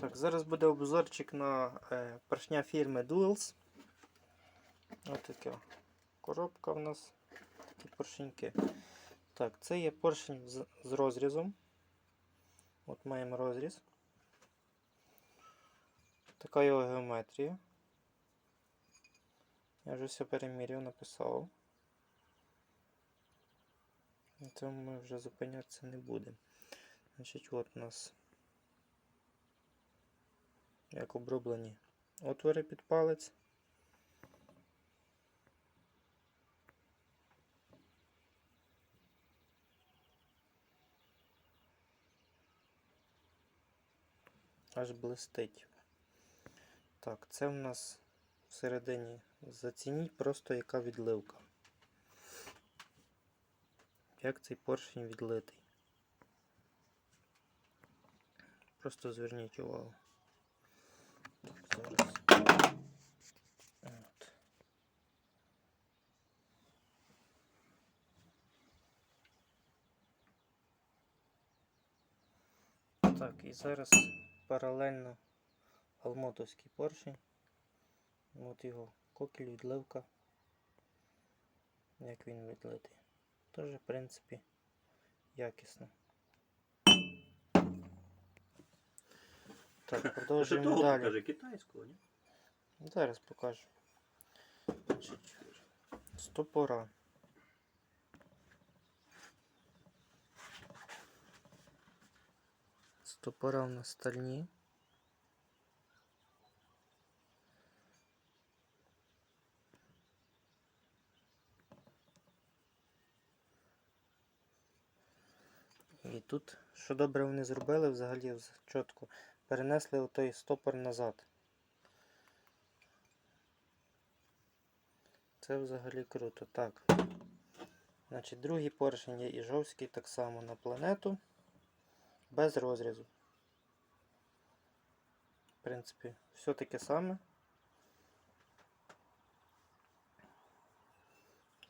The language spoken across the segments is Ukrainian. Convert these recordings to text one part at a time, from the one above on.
Так, зараз буде обзорчик на е, поршня фірми Duels. Ось така коробка в нас. Такі поршеньки. Так, це є поршень з, з розрізом. От маємо розріз. Така його геометрія. Я вже все переміряв, написав. На цьому ми вже зупинятися не будемо. Значить, от у нас як оброблені отвори під палець. Аж блистить. Так, це в нас всередині зацініть просто яка відливка. Як цей поршень відлитий. Просто зверніть увагу. Так, і зараз паралельно алмотовський поршень. От його кокіль, відливка. Як він відлитий. Теж, в принципі, якісно. Так, продовжуємо того далі. покажи китайського, ні? Зараз покажу. Значить, Стопора. Стопора у нас стальні. І тут, що добре вони зробили, взагалі вз- чітко перенесли отой стопор назад. Це взагалі круто. Так. Значить, другий поршень є Іжовський так само на планету. Без розрізу. В принципі, все таке саме.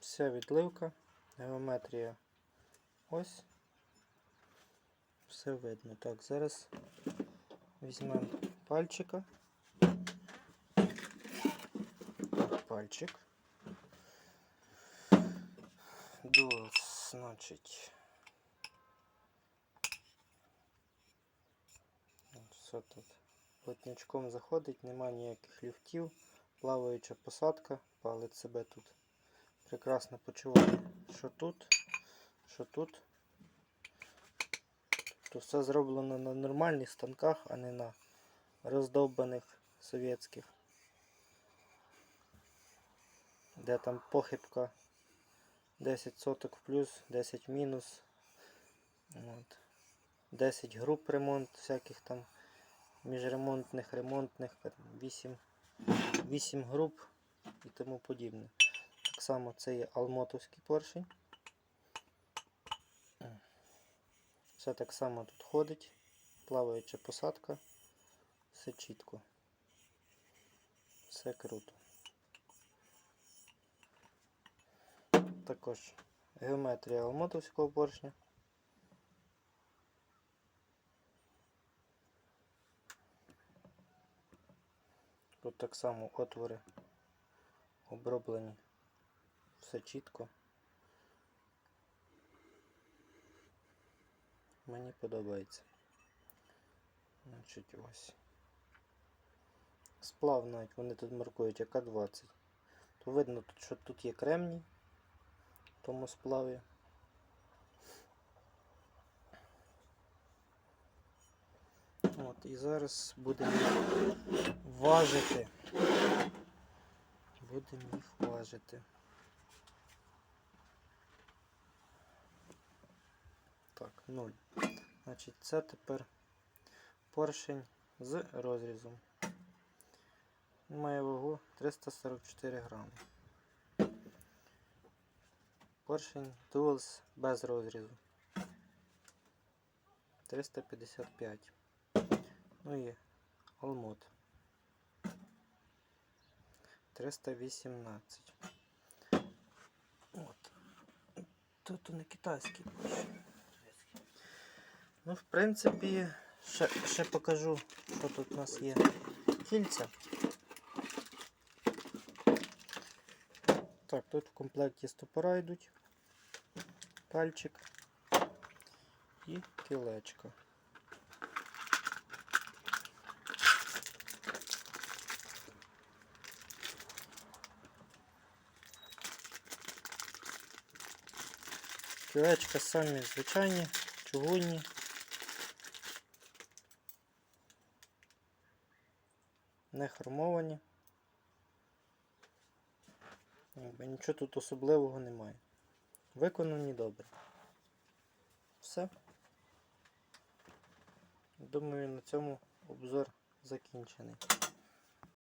Вся відливка, геометрія ось. Все видно. Так, зараз візьмемо пальчика. Пальчик. Дуалс, значить. Все тут плотнячком заходить, нема ніяких люфтів, плаваюча посадка, палець себе тут прекрасно почуває, що тут, що тут. Тобто все зроблено на нормальних станках, а не на роздовбаних совєтських. Де там похибка 10 соток плюс, 10 мінус. От. 10 груп ремонт, всяких там міжремонтних, ремонтних, 8, 8 груп і тому подібне. Так само це є алмотовський поршень. Все так само тут ходить, плаваюча посадка, все чітко. Все круто. Також геометрія алмотовського поршня. Тут так само отвори оброблені. Все чітко. Мені подобається. Значить ось. Сплав навіть вони тут маркують як А20. То видно, що тут є кремній в тому сплаві. От, і зараз будемо їх важити. Будемо їх важити. Так, 0. Значить, це тепер поршень з розрізом. Має вагу 344 грами. Поршень Duals без розрізу. 355. Ну і Алмот. 318. От. Тут не китайський поршень. Ну, в принципі, Ще, ще покажу, що тут у нас є. Кільця. Так, тут в комплекті стопора йдуть. Пальчик і кілечко. Кілечка самі звичайні, чугунні. Не хромовані. Якби нічого тут особливого немає. Виконані добре. Все. Думаю, на цьому обзор закінчений.